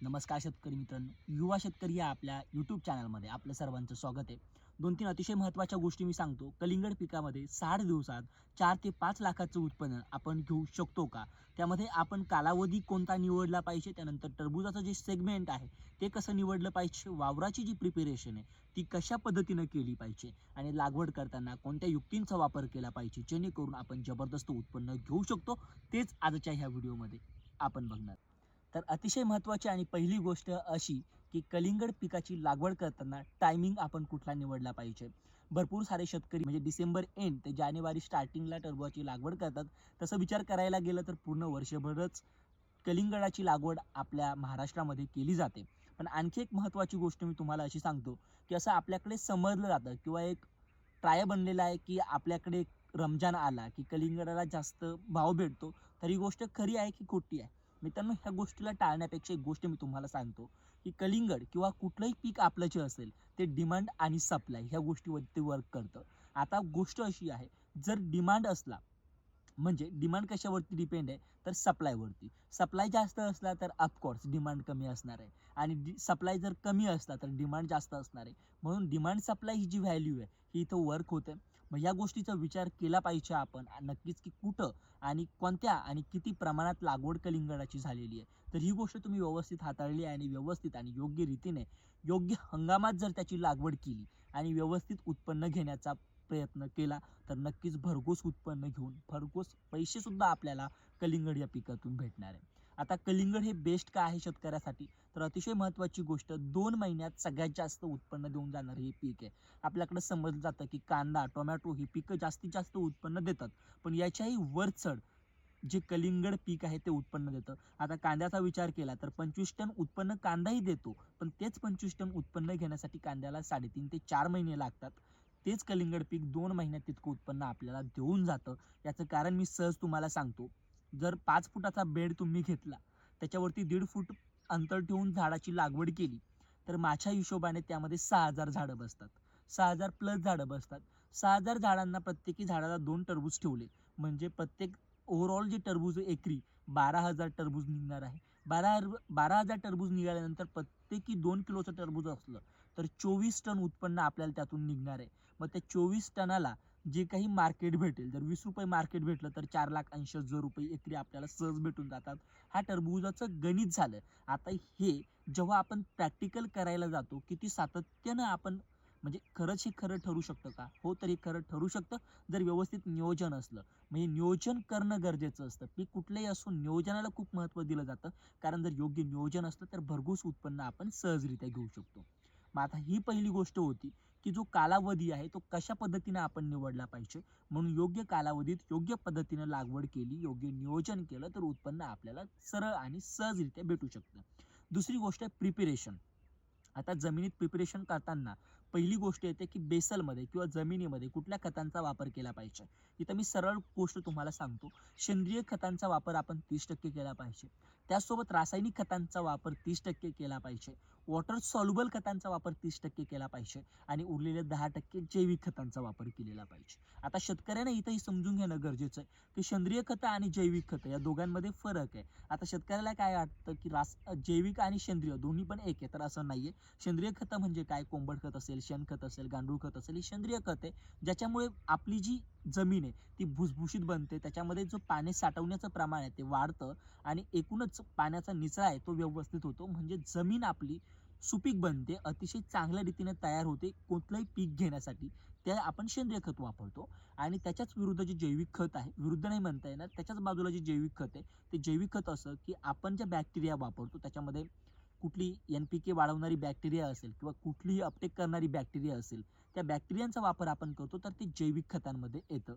नमस्कार शेतकरी मित्रांनो. युवा शेतकरी या आपल्या यूट्यूब चॅनलमध्ये आपलं सर्वांचं स्वागत आहे. दोन तीन अतिशय महत्त्वाच्या गोष्टी मी सांगतो. कलिंगड पिकामध्ये साठ दिवसात चार ते पाच लाखाचं उत्पन्न आपण घेऊ शकतो का? त्यामध्ये आपण कालावधी कोणता निवडला पाहिजे? त्यानंतर टरबुजाचं जे सेगमेंट आहे ते कसं निवडलं पाहिजे? वावराची जी प्रिपेरेशन आहे ती कशा पद्धतीनं केली पाहिजे? आणि लागवड करताना कोणत्या युक्तींचा वापर केला पाहिजे? जेणेकरून आपण जबरदस्त उत्पन्न घेऊ शकतो. तेच आजच्या ह्या व्हिडिओमध्ये आपण बघणार. तर अतिशय महत्त्वाची आणि पहिली गोष्ट अशी की कलिंगड पिकाची लागवड करताना टायमिंग आपण कुठला निवडला पाहिजे? भरपूर सारे शेतकरी म्हणजे डिसेंबर एंड ते जानेवारी स्टार्टिंगला टरबुजाची लागवड करतात. तसं विचार करायला गेलं तर पूर्ण वर्षभरच कलिंगडाची लागवड आपल्या महाराष्ट्रामध्ये केली जाते. पण आणखी एक महत्त्वाची गोष्ट मी तुम्हाला अशी सांगतो की असं आपल्याकडे समजलं जातं किंवा एक ट्राय बनलेला आहे की आपल्याकडे रमजान आला की कलिंगडाला जास्त भाव भेटतो तर ही गोष्ट खरी आहे की खोटी आहे? मित्रांनो ह्या गोष्टीला टाळण्यापेक्षा एक गोष्ट मी तुम्हाला सांगतो की कलिंगड किंवा कुठलंही पीक आपलं जे असेल ते डिमांड आणि सप्लाय ह्या गोष्टीवरती वर्क करतं. आता गोष्ट अशी आहे जर डिमांड असला म्हणजे डिमांड कशावरती डिपेंड आहे? तर सप्लायवरती सप्लाय जास्त असला तर ऑफकोर्स डिमांड कमी असणार आहे. आणि डि सप्लाय जर कमी असला तर डिमांड जास्त असणार आहे. म्हणून डिमांड सप्लाय ही जी व्हॅल्यू आहे ही इथं वर्क होते. मग या गोष्टीचा विचार केला पाहिजे आपण. नक्कीच की कुठं आणि कोणत्या आणि किती प्रमाणात लागवड कलिंगडाची झालेली आहे. तर ही गोष्ट तुम्ही व्यवस्थित हाताळली आहे आणि व्यवस्थित आणि योग्य रीतीने योग्य हंगामात जर त्याची लागवड केली आणि व्यवस्थित उत्पन्न घेण्याचा प्रयत्न केला तर नक्कीच भरघोस उत्पन्न घेऊन भरघोस पैसेसुद्धा आपल्याला कलिंगड या पिकातून भेटणार आहे. आता कलिंगड हे बेस्ट का आहे शेतकऱ्यासाठी? तर अतिशय महत्त्वाची गोष्ट दोन महिन्यात सगळ्यात जास्त उत्पन्न देऊन जाणारं हे पीक आहे. आपल्याकडे समजलं जातं की कांदा टोमॅटो ही पिकं जास्तीत जास्त उत्पन्न देतात. पण याच्याही वर चढ जे कलिंगड पीक आहे ते उत्पन्न देतं. आता कांद्याचा विचार केला तर पंचवीस टन उत्पन्न कांदाही देतो. पण तेच पंचवीस टन उत्पन्न घेण्यासाठी कांद्याला साडेतीन ते चार महिने लागतात. तेच कलिंगड पीक दोन महिन्यात तितकं उत्पन्न आपल्याला देऊन जातं. याचं कारण मी सहज तुम्हाला सांगतो. जर पाच फुटाचा बेड तुम्ही घेतला त्याच्यावरती दीड फूट अंतर ठेवून झाडाची लागवड केली तर माझ्या हिशोबाने त्यामध्ये सहा हजार झाडं बसतात. सहा हजार प्लस झाडं बसतात. सहा हजार झाडांना प्रत्येकी झाडाला दोन टरबूज ठेवले. म्हणजे प्रत्येक ओव्हरऑल जे टरबूज एकरी बारा हजार टरबूज निघणार आहे. बारा बारा हजार टरबूज निघाल्यानंतर प्रत्येकी दोन किलोचं टरबूज असलं तर चोवीस टन उत्पन्न आपल्याला त्यातून निघणार आहे. मग त्या चोवीस टनाला जे काही मार्केट भेटेल जर वीस रुपये मार्केट भेटलं तर चार लाख ऐंशी हजार रुपये एकरी आपल्याला सहज भेटून जातात. हा टरबुजाचं गणित झालं आता हे जेव्हा आपण प्रॅक्टिकल करायला जातो किती सातत्यानं आपण म्हणजे खरंच हे खरं ठरू शकतं का? हो तर हे खरं ठरू शकतं जर व्यवस्थित नियोजन असलं. म्हणजे नियोजन करणं गरजेचं असतं. पीक कुठलंही असो नियोजनाला खूप महत्त्व दिलं जातं. कारण जर योग्य नियोजन असलं तर भरघोस उत्पन्न आपण सहजरित्या घेऊ शकतो. मग आता ही पहिली गोष्ट होती की जो कालावधी आहे तो कशा पद्धतीने आपण निवडला पाहिजे? म्हणून योग्य कालावधीत योग्य पद्धतीने लागवड केली योग्य नियोजन केलं तर उत्पन्न आपल्याला सरळ आणि सहजरित्या भेटू शकतं. दुसरी गोष्ट आहे प्रिपेरेशन आता जमिनीत प्रिपरेशन करताना पहिली गोष्ट येते की बेसलमध्ये किंवा जमिनीमध्ये कुठल्या खतांचा वापर केला पाहिजे? इथं मी सरळ गोष्ट तुम्हाला सांगतो. सेंद्रिय खतांचा वापर आपण तीस टक्के केला पाहिजे. त्याचसोबत रासायनिक खतांचा वापर तीस टक्के केला पाहिजे. वॉटर सॉल्युबल खतांचा वापर तीस टक्के केला पाहिजे आणि उरलेले दहा टक्के जैविक खतांचा वापर केलेला पाहिजे. आता शेतकऱ्याने इथंही समजून घेणं गरजेचं आहे की सेंद्रिय खतं आणि जैविक खतं या दोघांमध्ये फरक आहे. आता शेतकऱ्याला काय वाटतं की रास जैविक आणि सेंद्रिय दोन्ही पण एक आहे. तर असं नाही आहे सेंद्रिय खतं म्हणजे काय? कोंबड खत असेल शेणखत असेल गांडूळ खत असेल ही सेंद्रिय खत आहे ज्याच्यामुळे आपली जी जमीन आहे ती भुसभुशीत बनते. त्याच्यामध्ये जो पाणी साठवण्याचं प्रमाण आहे ते वाढतं आणि एकूणच पाण्याचा निचरा आहे तो व्यवस्थित होतो. म्हणजे जमीन आपली सुपीक बनते अतिशय चांगल्या रीतीने तयार होते कोणतंही पीक घेण्यासाठी. ते आपण सेंद्रिय खत वापरतो. आणि त्याच्याच विरुद्ध जे जैविक खत आहे विरुद्ध नाही म्हणता येणार त्याच्याच बाजूला जे जैविक खत आहे ते जैविक खत असं की आपण ज्या बॅक्टेरिया वापरतो त्याच्यामध्ये कुठली एन पी के वाढवणारी बॅक्टेरिया असेल किंवा कुठलीही अपटेक करणारी बॅक्टेरिया असेल त्या बॅक्टेरियांचा वापर आपण करतो तर ते जैविक खतांमध्ये येतं.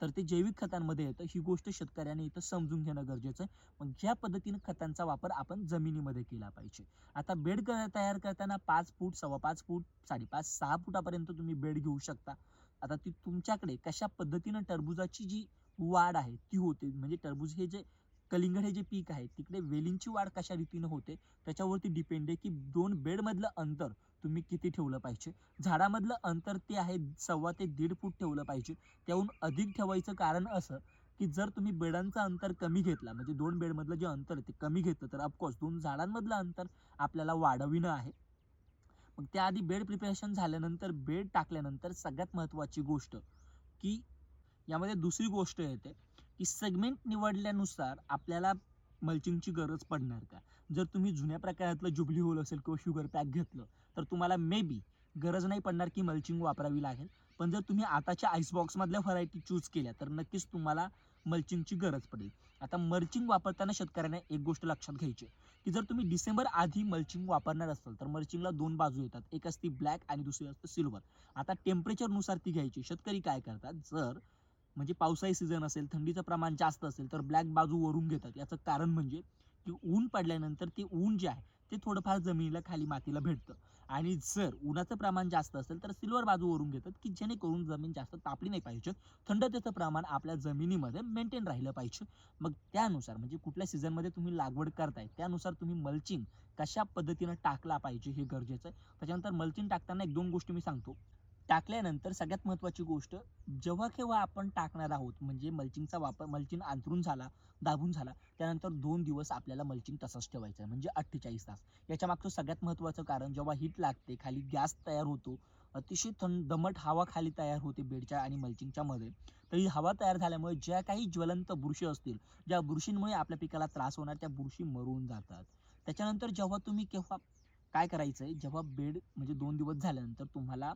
तर ते जैविक खतांमध्ये येतं. ही गोष्ट शेतकऱ्याने इथं समजून घेणं गरजेचं आहे. मग ज्या पद्धतीनं खतांचा वापर आपण जमिनीमध्ये केला पाहिजे. आता बेड तयार करताना पाच फूट सव्वा पाच फूट साडेपाच सहा फुटापर्यंत तुम्ही बेड घेऊ शकता. आता ती तुमच्याकडे कशा पद्धतीनं टरबुजाची जी वाढ आहे ती होते. म्हणजे टरबूज हे जे कलिंगड हे जे पीक आहे तिकडे वेलींची वाढ कशा रीतीनं होते त्याच्यावरती डिपेंड आहे की दोन बेडमधलं अंतर तुम्ही किती ठेवलं पाहिजे. झाडामधलं अंतर ते आहे सव्वा ते दीड फूट ठेवलं पाहिजे. त्याहून अधिक ठेवायचं कारण असं की जर तुम्ही बेडांचं अंतर कमी घेतला म्हणजे दोन बेडमधलं जे अंतर आहे ते कमी घेतलं तर ऑफकोर्स दोन झाडांमधलं अंतर आपल्याला वाढविणं आहे. मग त्याआधी बेड प्रिपरेशन झाल्यानंतर बेड टाकल्यानंतर सगळ्यात महत्त्वाची गोष्ट की यामध्ये दुसरी गोष्ट येते की सेगमेंट निवडल्यानुसार आपल्याला मल्चिंगची गरज पडणार का? जर तुम्ही जुन्या प्रकारातलं जुबली होल असेल किंवा शुगर पॅक घेतलं तर तुम्हाला मे बी गरज नाही पडणार की मल्चिंग वापरावी लागेल. पण जर तुम्ही आताच्या आईसबॉक्समधल्या व्हरायटी चूज केल्या तर नक्कीच तुम्हाला मल्चिंगची गरज पडेल. आता मल्चिंग वापरताना शेतकऱ्यांना एक गोष्ट लक्षात घ्यायची की जर तुम्ही डिसेंबर आधी मल्चिंग वापरणार असाल तर मल्चिंगला दोन बाजू येतात. एक असते ब्लॅक आणि दुसरी असते सिल्वर आता टेम्परेचरनुसार ती घ्यायची. शेतकरी काय करतात? जर म्हणजे पावसाळी सीझन असेल थंडीचं प्रमाण जास्त असेल तर ब्लॅक बाजू वरून घेतात. याचं कारण म्हणजे की ऊन पडल्यानंतर ते ऊन जे आहे ते थोडंफार जमिनीला खाली मातीला भेटतं. आणि जर उन्हाचं प्रमाण जास्त असेल तर सिल्वर बाजू वरून घेतात की जेणेकरून जमीन जास्त तापली नाही पाहिजे. थंडतेचं प्रमाण आपल्या जमिनीमध्ये मेंटेन राहिलं पाहिजे. मग त्यानुसार म्हणजे कुठल्या सीझनमध्ये तुम्ही लागवड करताय त्यानुसार तुम्ही मल्चिंग कशा पद्धतीनं टाकला पाहिजे हे गरजेचं आहे. त्याच्यानंतर मल्चिंग टाकताना एक दोन गोष्टी मी सांगतो. टाकल्यानंतर सगळ्यात महत्त्वाची गोष्ट जेव्हा केव्हा आपण टाकणार आहोत म्हणजे मल्चिंगचा वापर मल्चिंग अंतरून झाला दाबून झाला त्यानंतर दोन दिवस आपल्याला मल्चिंग तसंच ठेवायचं आहे म्हणजे अठ्ठेचाळीस तास. याच्या मागचं सगळ्यात महत्त्वाचं कारण जेव्हा हीट लागते खाली गॅस तयार होतो अतिशय थंड दमट हवा खाली तयार होते बेडच्या आणि मल्चिंगच्या मध्ये. तर ही हवा तयार झाल्यामुळे ज्या काही ज्वलंत बुरशी असतील ज्या बुरशींमुळे आपल्या पिकाला त्रास होणार त्या बुरशी मरून जातात. त्याच्यानंतर जेव्हा तुम्ही केव्हा काय करायचं आहे जेव्हा बेड म्हणजे दोन दिवस झाल्यानंतर तुम्हाला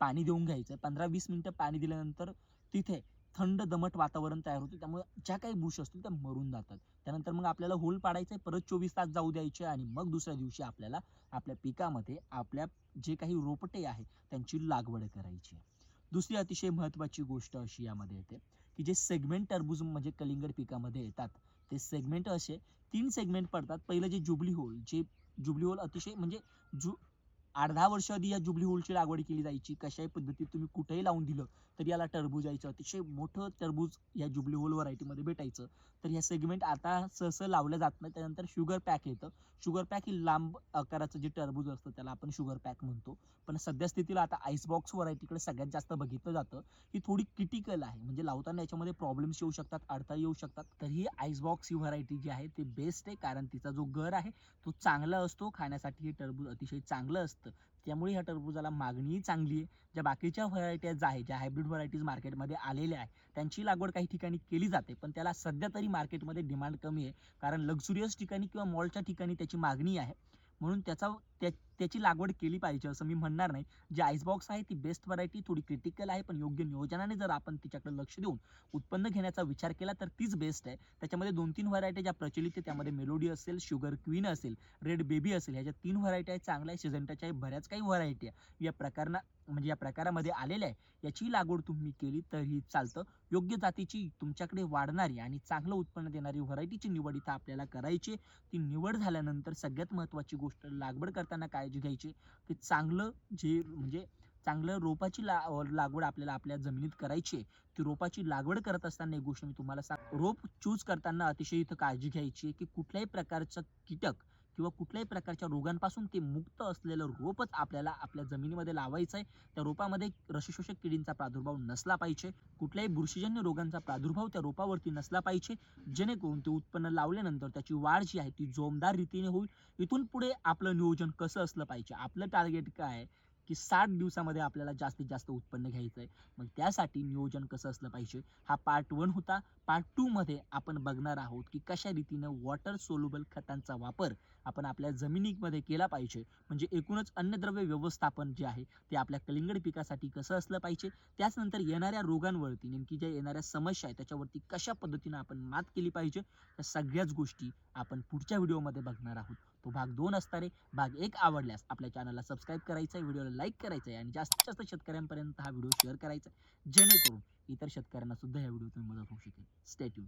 पाणी देऊन घ्यायचं. पंधरा वीस मिनटं पाणी दिल्यानंतर तिथे थंड दमट वातावरण तयार होते. त्यामुळे ज्या काही बुश असतील त्या मरून जातात. त्यानंतर मग आपल्याला होल पाडायचं आहे परत चोवीस तास जाऊ द्यायचे आणि मग दुसऱ्या दिवशी आपल्याला आपल्या पिकामध्ये आपल्या जे काही रोपटे आहे त्यांची लागवड करायची. दुसरी अतिशय महत्त्वाची गोष्ट अशी यामध्ये येते की जे सेगमेंट टरबूज म्हणजे कलिंगड पिकामध्ये येतात ते सेगमेंट असे तीन सेगमेंट पडतात. पहिलं जे जुबली होल जे जुबली होल अतिशय म्हणजे जु आठ दहा वर्ष आधी या जुबली होलची लागवड केली जायची. कशाही पद्धतीत तुम्ही कुठेही लावून दिलं तर याला टरबूज यायचं. अतिशय मोठं टरबूज या जुबली होल व्हरायटीमध्ये भेटायचं. तर ह्या सेगमेंट आता सहसं लावलं जात नाही. त्यानंतर शुगर पॅक येतं. शुगर पॅक ही लांब आकाराचं जे टरबूज असतं त्याला आपण शुगर पॅक म्हणतो. पण सध्या स्थितीला आता आईसबॉक्स व्हरायटीकडे सगळ्यात जास्त बघितलं जातं. ही थोडी क्रिटिकल आहे. म्हणजे लावताना याच्यामध्ये प्रॉब्लेम्स येऊ शकतात अडथळे येऊ शकतात. तर ही आईसबॉक्स ही व्हरायटी जी आहे ती बेस्ट आहे. कारण तिचा जो गर आहे तो चांगला असतो. खाण्यासाठी हे टरबूज अतिशय चांगलं असतं. त्यामुळे ह्या टरबूजाला मागणीही चांगली आहे. ज्या बाकीच्या व्हरायटीज आहे ज्या हायब्रिड व्हरायटीज मार्केटमध्ये आलेल्या आहे त्यांची लागवड काही ठिकाणी केली जाते पण त्याला सध्या तरी मार्केटमध्ये डिमांड कमी आहे. कारण लक्झुरियस ठिकाणी किंवा मॉलच्या ठिकाणी त्याची मागणी आहे. म्हणून त्याचा त्या त्याची लागवड केली पाहिजे असं मी म्हणणार नाही. जी आईसबॉक्स आहे ती बेस्ट व्हरायटी थोडी क्रिटिकल आहे पण योग्य नियोजनाने जर आपण तिच्याकडे लक्ष देऊन उत्पन्न घेण्याचा विचार केला तर तीच बेस्ट आहे. त्याच्यामध्ये दोन तीन व्हरायटी ज्या प्रचलित आहे त्यामध्ये मेलोडी असेल शुगर क्वीन असेल रेड बेबी असेल ह्याच्या तीन व्हरायटी आहेत चांगल्या आहे सिजंटाच्या बऱ्याच काही व्हरायटी आहे. या प्रकारना म्हणजे या प्रकारामध्ये आलेल्या आहे. याची लागवड तुम्ही केली तरी चालतं. योग्य जातीची तुमच्याकडे वाढणारी आणि चांगलं उत्पन्न देणारी व्हरायटीची निवड इथं आपल्याला करायची आहे. ती निवड झाल्यानंतर सगळ्यात महत्त्वाची गोष्ट लागवड करताना काय काळजी घ्यायची की चांगलं जे म्हणजे चांगलं रोपाची ला लागवड आपल्याला आपल्या जमिनीत करायची आहे ती रोपाची लागवड करत असताना एक गोष्ट मी तुम्हाला सांग रोप चूज करताना अतिशय इथं काळजी घ्यायची की कुठल्याही प्रकारचं कीटक किंवा कुठल्याही प्रकारच्या रोगांपासून ते मुक्त असलेलं रोपच आपल्याला आपल्या जमिनीमध्ये लावायचं आहे त्या रोपामध्ये रसशोषक किडींचा प्रादुर्भाव नसला पाहिजे. कुठल्याही बुरशीजन्य रोगांचा प्रादुर्भाव त्या रोपावरती नसला पाहिजे. जेणेकरून ते उत्पन्न लावल्यानंतर त्याची वाढ जी आहे ती जोमदार रीतीने होईल. इथून पुढे आपलं नियोजन कसं असलं पाहिजे? आपलं टार्गेट काय आहे? की साठ दिवसामध्ये आपल्याला जास्तीत जास्त उत्पन्न घ्यायचं आहे मग त्यासाठी नियोजन कसं असलं पाहिजे? हा पार्ट वन होता. पार्ट टूमध्ये आपण बघणार आहोत की कशा रीतीनं वॉटर सोल्युबल खतांचा वापर आपण आपल्या जमिनीमध्ये केला पाहिजे. म्हणजे एकूणच अन्नद्रव्य व्यवस्थापन जे आहे ते आपल्या कलिंगड पिकासाठी कसं असलं पाहिजे? त्याचनंतर येणाऱ्या रोगांवरती नेमकी ज्या येणाऱ्या समस्या आहेत त्याच्यावरती कशा पद्धतीनं आपण मात केली पाहिजे? या सगळ्याच गोष्टी आपण पुढच्या व्हिडिओमध्ये बघणार आहोत. तो भाग दोन असणार आहे भाग एक आवडल्यास आपल्या चॅनलला सबस्क्राईब करायचं आहे व्हिडिओला लाईक करायचं आहे आणि जास्तीत जास्त शेतकऱ्यांपर्यंत हा व्हिडिओ शेअर करायचा आहे जेणेकरून इतर शेतकऱ्यांना सुद्धा या व्हिडिओतून मदत होऊ शकेल. स्टेट्यून